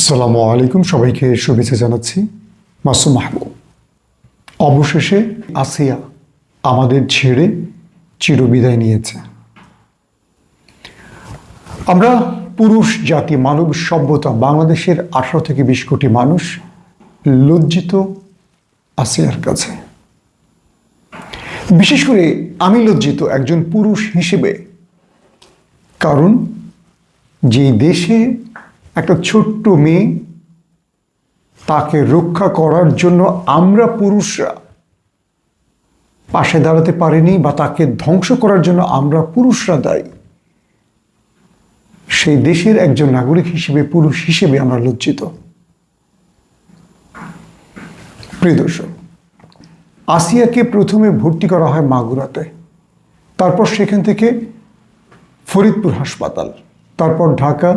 আসসালামু আলাইকুম, সবাইকে শুভেচ্ছা জানাচ্ছি। মাসুম মাহবুব। অবশেষে আসিয়া আমাদের ছেড়ে চিরবিদায় নিয়েছে। আমরা পুরুষ, জাতি, মানব সভ্যতা, বাংলাদেশের আঠারো থেকে বিশ কোটি মানুষ লজ্জিত আসিয়ার কাছে। বিশেষ করে আমি লজ্জিত একজন পুরুষ হিসেবে, কারণ যে দেশে একটা ছোট্ট মেয়ে তাকে রক্ষা করার জন্য আমরা পুরুষরা পাশে দাঁড়াতে পারিনি বা তাকে ধ্বংস করার জন্য আমরা পুরুষরা দায়ী। সেই দেশের একজন নাগরিক হিসেবে, পুরুষ হিসেবে আমরা লজ্জিত। প্রিয় দর্শক, আসিয়াকে প্রথমে ভর্তি করা হয় মাগুরাতে। তারপর সেখান থেকে ফরিদপুর হাসপাতাল, তারপর ঢাকা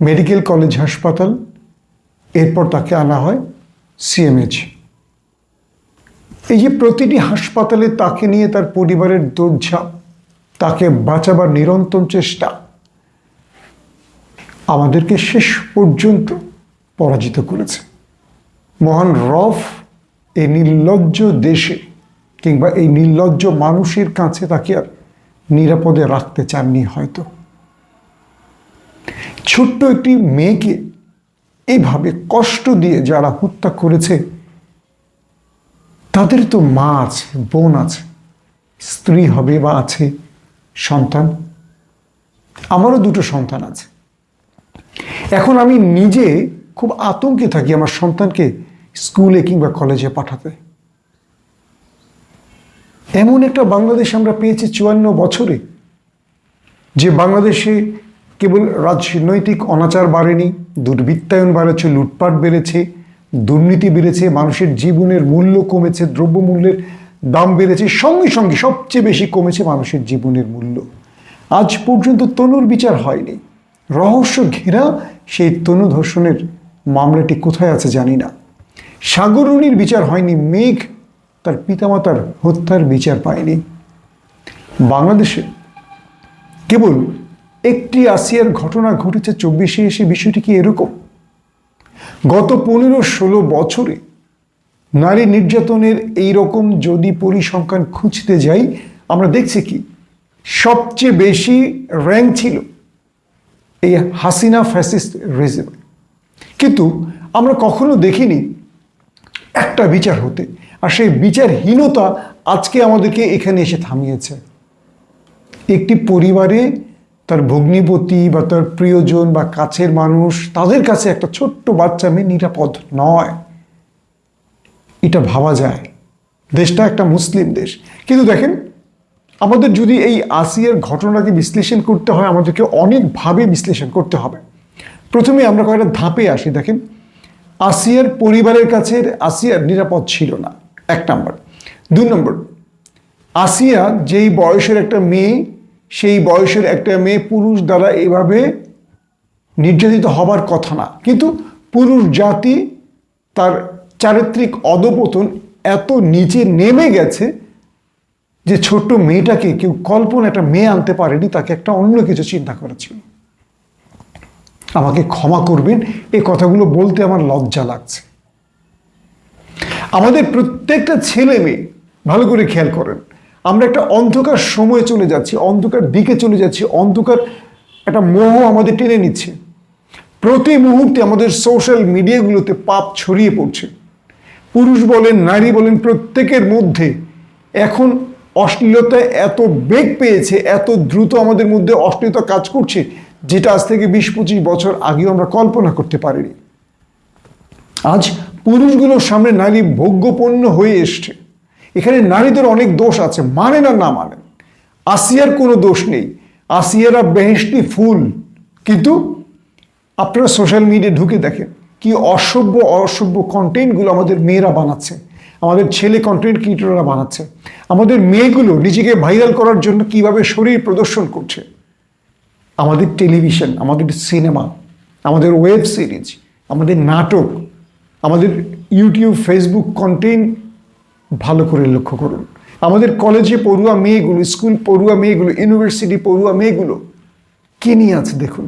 মেডিকেল কলেজ হাসপাতাল, এরপর তাকে আনা হয় সিএমএইচ এই যে প্রতিটি হাসপাতালে তাকে নিয়ে তার পরিবারের দৌড়ঝাঁপ, তাকে বাঁচাবার নিরন্তর চেষ্টা, আমাদেরকে শেষ পর্যন্ত পরাজিত করেছে। মহান রফ এই নির্লজ্জ দেশে কিংবা এই নির্লজ্জ মানুষের কাছে তাকে আর নিরাপদে রাখতে চাননি হয়তো। ছোট্ট একটি মেয়েকে এইভাবে কষ্ট দিয়ে যারা হত্যা করেছে, তাদের তো মা আছে, বোন আছে, স্ত্রী হবে বা আছে, সন্তান। আমারও দুটো সন্তান আছে। এখন আমি নিজে খুব আতঙ্কে থাকি আমার সন্তানকে স্কুলে কিংবা কলেজে পাঠাতে। এমন একটা বাংলাদেশ আমরা পেয়েছি চুয়ান্ন বছরে, যে বাংলাদেশে কেবল রাজনৈতিক অনাচার বাড়েনি, দুর্বৃত্তায়ন বাড়েছে, লুটপাট বেড়েছে, দুর্নীতি বেড়েছে, মানুষের জীবনের মূল্য কমেছে, দ্রব্যমূল্যের দাম বেড়েছে, সঙ্গে সঙ্গে সবচেয়ে বেশি কমেছে মানুষের জীবনের মূল্য। আজ পর্যন্ত তনুর বিচার হয়নি। রহস্য ঘেরা সেই তনু ধর্ষণের মামলাটি কোথায় আছে জানি না। সাগরণীর বিচার হয়নি, মেঘ তার পিতামাতার হত্যার বিচার পায়নি। বাংলাদেশে কেবল একটি আসিয়ার ঘটনা ঘটেছে চব্বিশে এসে বিষয়টি কি এরকম? গত পনেরো ষোলো বছরে নারী নির্যাতনের এই রকম যদি পরিসংখ্যান খুঁজতে যাই, আমরা দেখছি কি, সবচেয়ে বেশি র্যাঙ্ক ছিল এই হাসিনা ফ্যাসিস্ট রেজিমে। কিন্তু আমরা কখনো দেখিনি একটা বিচার হতে, আর সেই বিচারহীনতা আজকে আমাদেরকে এখানে এসে থামিয়েছে। একটি পরিবারে তার ভগ্নিপতি বা তার প্রিয়জন বা কাছের মানুষ, তাদের কাছে একটা ছোট্ট বাচ্চা মেয়ে নিরাপদ নয়। এটা ভাবা যায়। দেশটা একটা মুসলিম দেশ। কিন্তু দেখেন, আমাদের যদি এই আসিয়ার ঘটনাকে বিশ্লেষণ করতে হয়, আমাদেরকে অনেকভাবে বিশ্লেষণ করতে হবে। প্রথমে আমরা কয়েকটা ধাপে আসি। দেখেন, আসিয়ার পরিবারের কাছে আসিয়ার নিরাপদ ছিল না। এক নম্বর। দুই নম্বর, আসিয়া যেই বয়সের একটা মেয়ে সেই বয়সের একটা মেয়ে পুরুষ দ্বারা এভাবে নির্যাতিত হবার কথা না। কিন্তু পুরুষ জাতি তার চারিত্রিক অধপতন এত নিচে নেমে গেছে যে ছোট্ট মেয়েটাকে কেউ কল্পনা একটা মেয়ে আনতে পারেনি, তাকে একটা অন্য কিছু চিন্তা করেছিল। আমাকে ক্ষমা করবেন এই কথাগুলো বলতে আমার লজ্জা লাগছে। আমাদের প্রত্যেকটা ছেলে মেয়ে ভালো করে খেয়াল করেন। আমরা একটা অন্ধকার সময়ে চলে যাচ্ছি, অন্ধকার দিকে চলে যাচ্ছি, অন্ধকার একটা মোহ আমাদের টেনে নিচ্ছে। প্রতি মুহূর্তে আমাদের সোশ্যাল মিডিয়াগুলোতে পাপ ছড়িয়ে পড়ছে। পুরুষ বলেন, নারী বলেন, প্রত্যেকের মধ্যে এখন অশ্লীলতা এত বেগ পেয়েছে, এত দ্রুত আমাদের মধ্যে অশ্লীলতা কাজ করছে, যেটা আজ থেকে বিশ পঁচিশ বছর আগেও আমরা কল্পনা করতে পারিনি। আজ পুরুষগুলোর সামনে নারী ভোগ্যপণ্য হয়ে এসছে। এখানে নারীদের অনেক দোষ আছে মানে না না মানেন আসিয়ার কোনো দোষ নেই। আসিয়ারা বেহেস্তি ফুল। কিন্তু আপনারা সোশ্যাল মিডিয়া ঢুকে দেখেন কি অসভ্য অসভ্য কন্টেন্টগুলো আমাদের মেয়েরা বানাচ্ছে। আমাদের ছেলে কন্টেন্ট ক্রিয়েটররা বানাচ্ছে। আমাদের মেয়েগুলো নিজেকে ভাইরাল করার জন্য কীভাবে শরীর প্রদর্শন করছে। আমাদের টেলিভিশন আমাদের সিনেমা আমাদের ওয়েব সিরিজ আমাদের নাটক, আমাদের ইউটিউব ফেসবুক কন্টেন্ট ভালো করে লক্ষ্য করুন। আমাদের কলেজে পড়ুয়া মেয়েগুলো স্কুল পড়ুয়া মেয়েগুলো ইউনিভার্সিটি পড়ুয়া মেয়েগুলো, কে নিয়ে আছে দেখুন?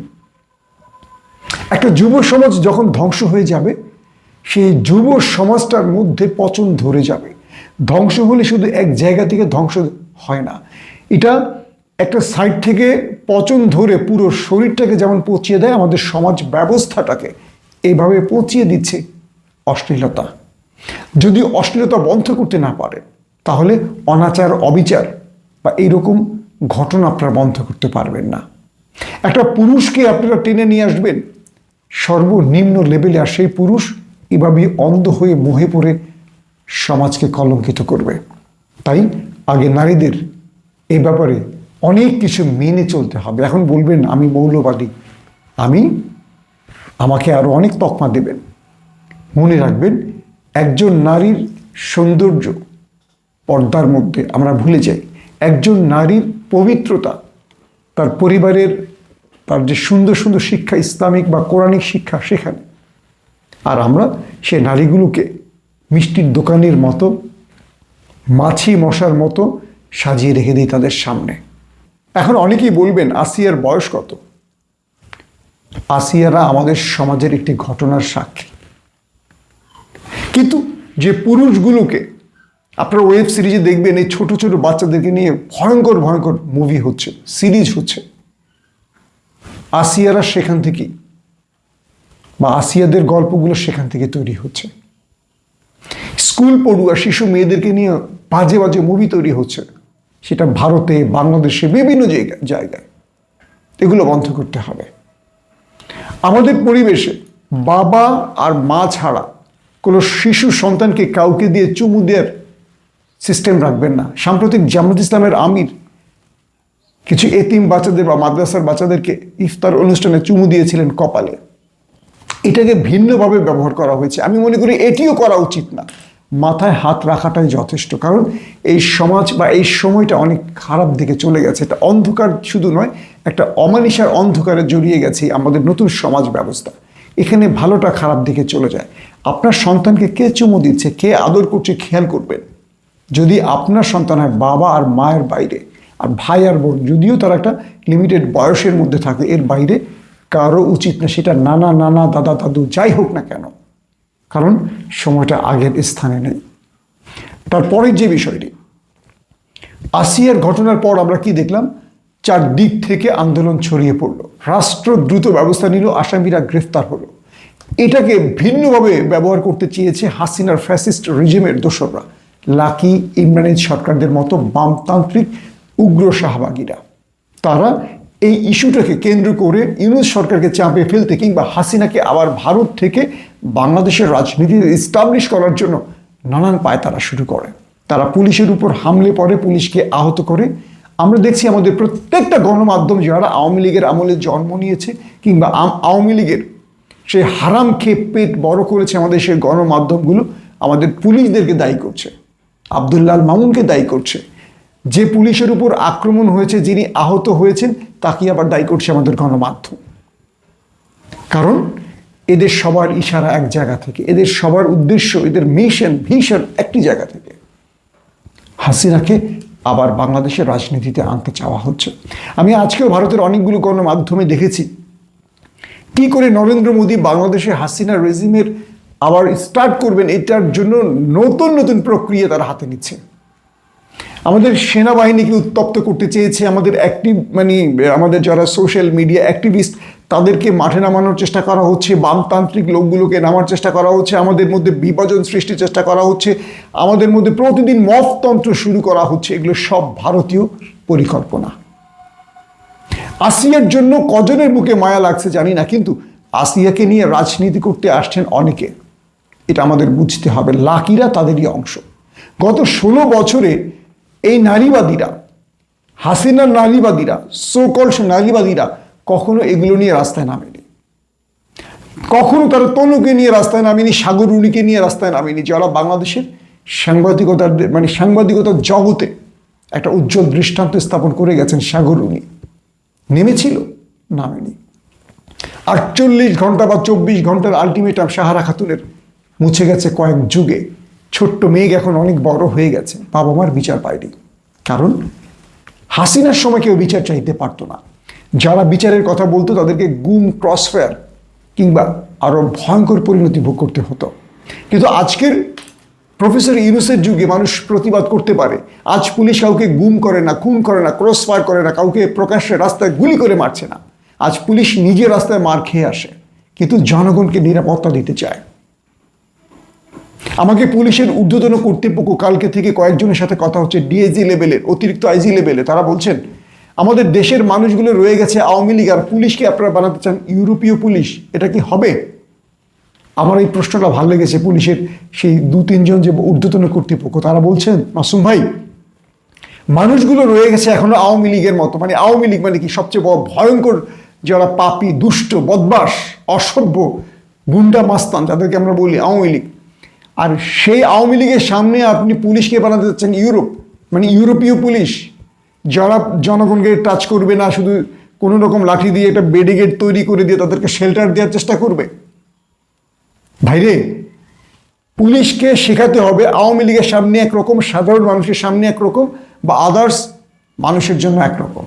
একটা যুব সমাজ যখন ধ্বংস হয়ে যাবে, সেই যুব সমাজটার মধ্যে পচন ধরে যাবে। ধ্বংস হলে শুধু এক জায়গা থেকে ধ্বংস হয় না। এটা একটা সাইড থেকে পচন ধরে পুরো শরীরটাকে যেমন পচিয়ে দেয়, আমাদের সমাজ ব্যবস্থাটাকে এইভাবে পচিয়ে দিচ্ছে অশ্লীলতা। যদি অশ্লীলতা বন্ধ করতে না পারেন তাহলে অনাচার, অবিচার বা এইরকম ঘটনা আপনারা বন্ধ করতে পারবেন না। একটা পুরুষকে আপনারা টেনে নিয়ে আসবেন, সর্বনিম্ন লেভেলে আর সেই পুরুষ এভাবে অন্ধ হয়ে মোহে পড়ে সমাজকে কলঙ্কিত করবে। তাই আগে নারীদের এই ব্যাপারে অনেক কিছু মেনে চলতে হবে। এখন বলবেন, আমি মৌলবাদী। আমি আমাকে আরও অনেক তকমা দেবেন। মনে রাখবেন একজন নারীর সৌন্দর্য পর্দার মধ্যে আমরা ভুলে যাই। একজন নারীর পবিত্রতা, তার পরিবারের, তার যে সুন্দর সুন্দর শিক্ষা, ইসলামিক বা কোরআনিক শিক্ষা সেখানে। আর আমরা সে নারীগুলোকে মিষ্টির দোকানের মতো, মাছি মশার মতো সাজিয়ে রেখে দিই তাদের সামনে। এখন অনেকেই বলবেন, আসিয়ার বয়স কত? আসিয়ারা আমাদের সমাজের একটি ঘটনার সাক্ষী। কিন্তু যে পুরুষগুলোকে আপনারা ওয়েব সিরিজে দেখবেন এই ছোট ছোট বাচ্চাদেরকে নিয়ে ভয়ঙ্কর ভয়ঙ্কর মুভি হচ্ছে সিরিজ হচ্ছে। আসিয়ারা সেখান থেকেই বা আসিয়াদের গল্পগুলো সেখান থেকে তৈরি হচ্ছে। স্কুল পড়ুয়া, শিশু মেয়েদেরকে নিয়ে বাজে বাজে মুভি তৈরি হচ্ছে। সেটা ভারতে, বাংলাদেশে বিভিন্ন জায়গায় জায়গায়। এগুলো বন্ধ করতে হবে। আমাদের পরিবেশে বাবা আর মা ছাড়া কোনো শিশু সন্তানকে কাউকে দিয়ে চুমু দেওয়ার সিস্টেম রাখবেন না। সাম্প্রতিক জামাত ইসলামের আমির কিছু এতিম বাচ্চাদের বা মাদ্রাসার বাচ্চাদেরকে ইফতার অনুষ্ঠানে চুমু দিয়েছিলেন কপালে। এটাকে ভিন্নভাবে ব্যবহার করা হয়েছে। আমি মনে করি এটিও করা উচিত না। মাথায় হাত রাখাটাই যথেষ্ট, কারণ এই সমাজ বা এই সময়টা অনেক খারাপ দিকে চলে গেছে। এটা অন্ধকার শুধু নয়, একটা অমানিসার অন্ধকারে জড়িয়ে গেছে আমাদের নতুন সমাজ ব্যবস্থা। এখানে ভালোটা খারাপ দিকে চলে যায়। আপনার সন্তানকে কে চুমু দিচ্ছে, কে আদর করছে, খেয়াল করবেন। যদি আপনার সন্তান হয় বাবা আর মায়ের বাইরে, আর ভাই আর বোন, যদিও তারা একটা লিমিটেড বয়সের মধ্যে থাকে, এর বাইরে কারও উচিত না, সেটা নানা নানা, দাদা, দাদু, যাই হোক না কেন। কারণ সময়টা আগের স্থানে নেই। তারপরের যে বিষয়টি, আসিয়ার ঘটনার পর আমরা কি দেখলাম? চারদিক থেকে আন্দোলন ছড়িয়ে পড়ল। রাষ্ট্র দ্রুত ব্যবস্থা নিল, আসামিরা গ্রেফতার হলো। এটাকে ভিন্নভাবে ব্যবহার করতে চেয়েছে হাসিনার ফ্যাসিস্ট রিজিমের দোসররা। লাকি, ইমরানের সরকারদের মতো বামতান্ত্রিক উগ্র শাহবাগীরা। তারা এই ইস্যুটাকে কেন্দ্র করে ইউনুস সরকারকে চাপে ফেলতে কিংবা হাসিনাকে আবার ভারত থেকে বাংলাদেশের রাজনীতিতে ইস্টাবলিশ করার জন্য নানান পায় তারা শুরু করে। তারা পুলিশের উপর হামলে পড়ে, পুলিশকে আহত করে। আমরা দেখছি আমাদের প্রত্যেকটা গণমাধ্যম যারা আওয়ামী লীগের আমলে জন্ম নিয়েছে কিংবা আওয়ামী লীগের সেই হারাম খেয়ে পেট বড় করেছে আমাদের সেই গণমাধ্যমগুলো, আমাদের পুলিশদেরকে দায়ী করছে। আবদুল্লাল মামুনকে দায়ী করছে। যে পুলিশের উপর আক্রমণ হয়েছে, যিনি আহত হয়েছেন তাকে আবার দায়ী করছে আমাদের গণমাধ্যম। কারণ এদের সবার ইশারা এক জায়গা থেকে, এদের সবার উদ্দেশ্য, এদের মিশন, ভিশন একটি জায়গা থেকে। হাসিনাকে আবার বাংলাদেশের রাজনীতিতে আনতে চাওয়া হচ্ছে। আমি আজকেও ভারতের অনেকগুলো গণমাধ্যমে দেখেছি। কি করে নরেন্দ্র মোদী বাংলাদেশের হাসিনা রেজিমের আবার স্টার্ট করবেন, এটার জন্য নতুন নতুন প্রক্রিয়া তারা হাতে নিচ্ছে। আমাদের সেনাবাহিনীকে উত্তপ্ত করতে চেয়েছে আমাদের অ্যাক্টিভ মানে আমাদের যারা সোশ্যাল মিডিয়া অ্যাক্টিভিস্ট তাদেরকে মাঠে নামানোর চেষ্টা করা হচ্ছে, বামতান্ত্রিক লোকগুলোকে নামার চেষ্টা করা হচ্ছে, আমাদের মধ্যে বিভাজন সৃষ্টির চেষ্টা করা হচ্ছে, আমাদের মধ্যে প্রতিদিন মফতন্ত্র শুরু করা হচ্ছে, এগুলো সব ভারতীয় পরিকল্পনা। আসিয়ার জন্য কজনের বুকে মায়া লাগছে জানি না, কিন্তু আসিয়াকে নিয়ে রাজনীতি করতে আসছেন অনেকে। এটা আমাদের বুঝতে হবে, লাকিরা তাদেরই অংশ। গত ষোলো বছরে এই নারীবাদীরা, হাসিনার নারীবাদীরা সোকল নারীবাদীরা কখনো এগুলো নিয়ে রাস্তায় নামেনি। কখনো তারা তনুকে নিয়ে রাস্তায় নামেনি সাগরুণীকে নিয়ে রাস্তায় নামেনি, যারা বাংলাদেশের সাংবাদিকতার মানে সাংবাদিকতার জগতে একটা উজ্জ্বল দৃষ্টান্ত স্থাপন করে গেছেন সাগরুণী নেমেছিল, নামেনি। আটচল্লিশ ঘণ্টা বা চব্বিশ ঘণ্টার আলটিমেটাম সাহারা খাতুনের মুছে গেছে কয়েক যুগে। ছোট্ট মেঘ এখন অনেক বড় হয়ে গেছে। বাবা মার বিচার পায়নি। কারণ হাসিনার সময় কেউ বিচার চাইতে পারতো না। যারা বিচারের কথা বলতো, তাদেরকে গুম, ক্রসফেয়ার কিংবা আরও ভয়ঙ্কর পরিণতি ভোগ করতে হতো। কিন্তু আজকের প্রফেসর ইউনুসের যুগে মানুষ প্রতিবাদ করতে পারে। আজ পুলিশ কাউকে গুম করে না, খুন করে না ক্রস ফায়ার করে না, কাউকে প্রকাশ্যে রাস্তায় গুলি করে মারছে না। আজ পুলিশ নিজে রাস্তায় মার খেয়ে আসে। কিন্তু জনগণকে নিরাপত্তা দিতে চায়। আমাকে পুলিশের ঊর্ধ্বতন কর্তৃপক্ষ কালকে থেকে কয়েকজনের সাথে কথা হচ্ছে ডিএজি লেভেলের অতিরিক্ত আইজি লেভেলে তারা বলছেন, আমাদের দেশের মানুষগুলো রয়ে গেছে আওয়ামী লীগ আর পুলিশকে আপনারা বানাতে চান ইউরোপীয় পুলিশ। এটা কি হবে? আমার এই প্রশ্নটা ভালো লেগেছে পুলিশের সেই দু, তিনজন যে ঊর্ধ্বতন কর্তৃপক্ষ, তারা বলছেন, মাসুম ভাই, মানুষগুলো রয়ে গেছে এখনও আওয়ামী লীগের মতো। মানে আওয়ামী লীগ মানে কি সবচেয়ে বড় ভয়ঙ্কর যারা পাপি, দুষ্ট বদমাস অসভ্য, গুন্ডা মাস্তান, যাদেরকে আমরা বলি আওয়ামী লীগ। আর সেই আওয়ামী লীগের সামনে আপনি পুলিশকে বানাতে যাচ্ছেন ইউরোপ মানে ইউরোপীয় পুলিশ। যারা জনগণকে টাচ করবে না, শুধু কোনো রকম লাঠি দিয়ে একটা বেডিগেট তৈরি করে দিয়ে তাদেরকে শেল্টার দেওয়ার চেষ্টা করবে। ভাইরে, পুলিশকে শেখাতে হবে আওয়ামী লীগের সামনে একরকম, সাধারণ মানুষের সামনে একরকম বা আদার্স মানুষের জন্য একরকম।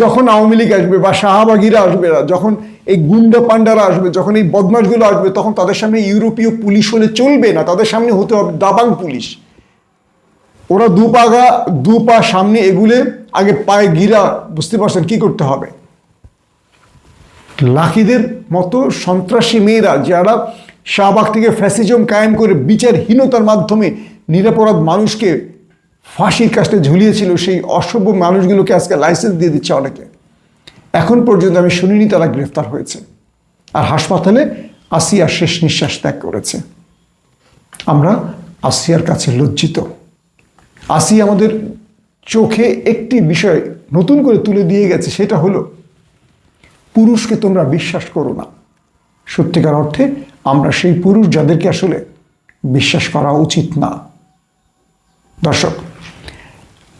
যখন আওয়ামী লীগ আসবে বা শাহবাগিরা আসবে, যখন এই গুন্ডা পান্ডারা আসবে, যখন এই বদমাশগুলো আসবে, তখন তাদের সামনে ইউরোপীয় পুলিশ হলে চলবে না, তাদের সামনে হতে হবে দাবাং পুলিশ। ওরা দু পাগা দু পা সামনে এগুলে, আগে পায়ে গিরা, বুঝতে পারছেন কি করতে হবে? লাখিদের মতো সন্ত্রাসী মেয়েরা, যারা শাহবাগ থেকে ফ্যাসিজম কায়েম করে বিচারহীনতার মাধ্যমে নিরাপরাধ মানুষকে ফাঁসির কাছে ঝুলিয়েছিল, সেই অসভ্য মানুষগুলোকে আজকে লাইসেন্স দিয়ে দিচ্ছে অনেকে। এখন পর্যন্ত আমি শুনিনি তারা গ্রেফতার হয়েছে। আর হাসপাতালে আসিয়া শেষ নিঃশ্বাস ত্যাগ করেছে। আমরা আসিয়ার কাছে লজ্জিত। আসি আমাদের চোখে একটি বিষয় নতুন করে তুলে দিয়ে গেছে, সেটা হলো, পুরুষকে তোমরা বিশ্বাস করো না। সত্যিকার অর্থে আমরা সেই পুরুষ যাদেরকে আসলে বিশ্বাস করা উচিত না। দর্শক,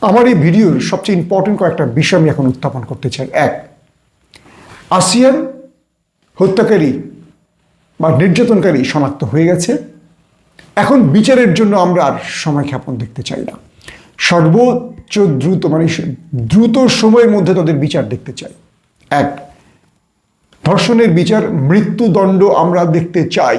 আমার এই ভিডিওর সবচেয়ে ইম্পর্টেন্ট কয়েকটা বিষয় আমি এখন উত্থাপন করতে চাই। এক আসিয়ান হত্যাকারী বা নির্যাতনকারী শনাক্ত হয়ে গেছে। এখন বিচারের জন্য আমরা আর সময় ক্ষেপণ দেখতে চাই না। সর্বোচ্চ দ্রুত মানে দ্রুত সময়ের মধ্যে তাদের বিচার দেখতে চাই। এক, ধর্ষণের বিচার, মৃত্যুদণ্ড আমরা দেখতে চাই।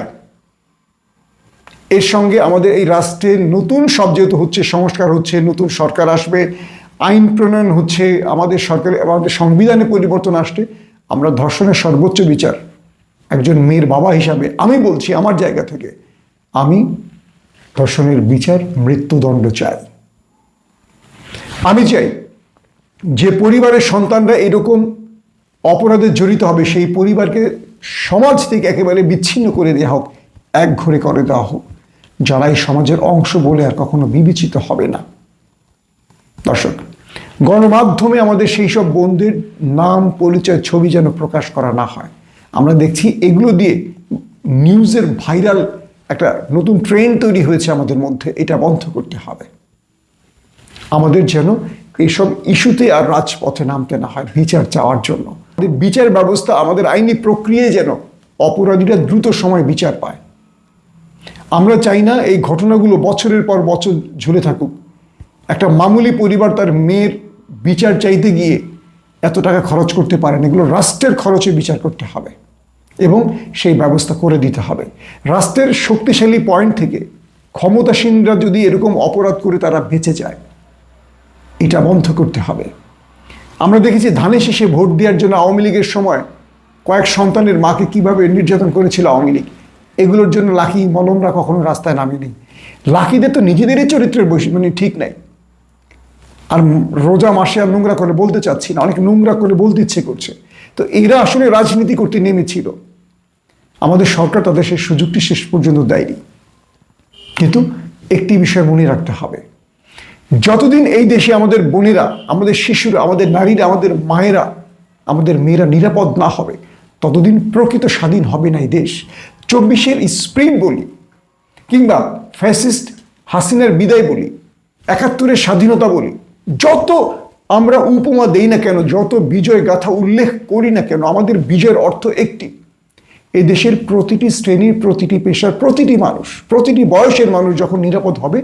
এর সঙ্গে আমাদের এই রাষ্ট্রের নতুন সব যেহেতু হচ্ছে, সংস্কার হচ্ছে, নতুন সরকার আসবে, আইন প্রণয়ন হচ্ছে, আমাদের সরকারে আমাদের সংবিধানে পরিবর্তন আসছে আমরা ধর্ষণের সর্বোচ্চ বিচার একজন মেয়ের বাবা হিসাবে আমি বলছি আমার জায়গা থেকে, আমি ধর্ষণের বিচার মৃত্যুদণ্ড চাই। আমি চাই যে পরিবারের সন্তানরা এরকম অপরাধে জড়িত হবে, সেই পরিবারকে সমাজ থেকে একেবারে বিচ্ছিন্ন করে দেওয়া হোক, এক ঘরে করে দেওয়া হোক, যারা এই সমাজের অংশ বলে আর কখনো বিবেচিত হবে না। দর্শক গণমাধ্যমে আমাদের সেই সব বন্ধুর নাম, পরিচয়, ছবি যেন প্রকাশ করা না হয়। আমরা দেখছি এগুলো দিয়ে নিউজের ভাইরাল একটা নতুন ট্রেন্ড তৈরি হয়েছে আমাদের মধ্যে, এটা বন্ধ করতে হবে। আমাদের যেন এইসব ইস্যুতে আর রাজপথে নামতে না হয়, বিচার চাওয়ার জন্য। আমাদের বিচার ব্যবস্থা, আমাদের আইনি প্রক্রিয়ায় যেন অপরাধীরা দ্রুত সময় বিচার পায়। আমরা চাই না এই ঘটনাগুলো বছরের পর বছর ঝুলে থাকুক। একটা মামুলি পরিবার তার মেয়ের বিচার চাইতে গিয়ে এত টাকা খরচ করতে পারেন, এগুলো রাষ্ট্রের খরচে বিচার করতে হবে এবং সেই ব্যবস্থা করে দিতে হবে। রাষ্ট্রের শক্তিশালী পয়েন্ট থেকে ক্ষমতাসীনরা যদি এরকম অপরাধ করে তারা বেঁচে যায়, এটা বন্ধ করতে হবে। আমরা দেখেছি ধানে শেষে ভোট দেওয়ার জন্য আওয়ামী লীগের সময় কয়েক সন্তানের মাকে কীভাবে নির্যাতন করেছিল আওয়ামী লীগ, এগুলোর জন্য লাকি মলমরা কখনো রাস্তায় নামেনি। লাকিদের তো নিজেদেরই চরিত্রের বৈশি মানে ঠিক নাই। আর রোজা মাসে আর নোংরা করে বলতে চাচ্ছি না, অনেক নোংরা করে বলতে ইচ্ছে করছে। তো এরা আসলে রাজনীতি করতে নেমেছিল আমাদের সরকার তাদের সেই সুযোগটি শেষ পর্যন্ত দেয়নি। কিন্তু একটি বিষয় মনে রাখতে হবে। যতদিন এই দেশে আমাদের বোনেরা, আমাদের শিশুরা, আমাদের নারীরা, আমাদের মায়েরা, আমাদের মেয়েরা নিরাপদ না হবে, ততদিন প্রকৃত স্বাধীন হবে না এই দেশ। চব্বিশের স্প্রিং বলি কিংবা ফ্যাসিস্ট হাসিনার বিদায় বলি, একাত্তরের স্বাধীনতা বলি যত আমরা উপমা দেই না কেন, যত বিজয় গাথা উল্লেখ করি না কেন, আমাদের বিজয়ের অর্থ একটি। এ দেশের প্রতিটি শ্রেণির, প্রতিটি পেশার, প্রতিটি মানুষ, প্রতিটি বয়সের মানুষ যখন নিরাপদ হবে,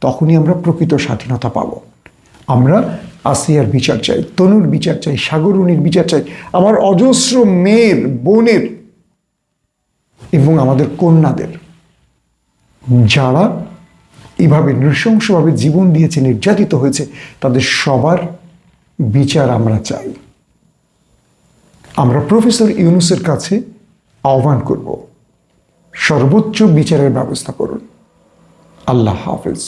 তখনই আমরা প্রকৃত স্বাধীনতা পাব। আমরা আসিয়ার বিচার চাই, তনুর বিচার চাই সাগরুনির বিচার চাই, আমার অজস্র মেয়ের, বোনের এবং আমাদের কন্যাদের। যারা এভাবে নৃশংসভাবে জীবন দিয়েছে, নির্যাতিত হয়েছে, তাদের সবার বিচার আমরা চাই। আমরা প্রফেসর ইউনুসের কাছে আহ্বান করব, সর্বোচ্চ বিচারের ব্যবস্থা করুন। আল্লাহ হাফেজ।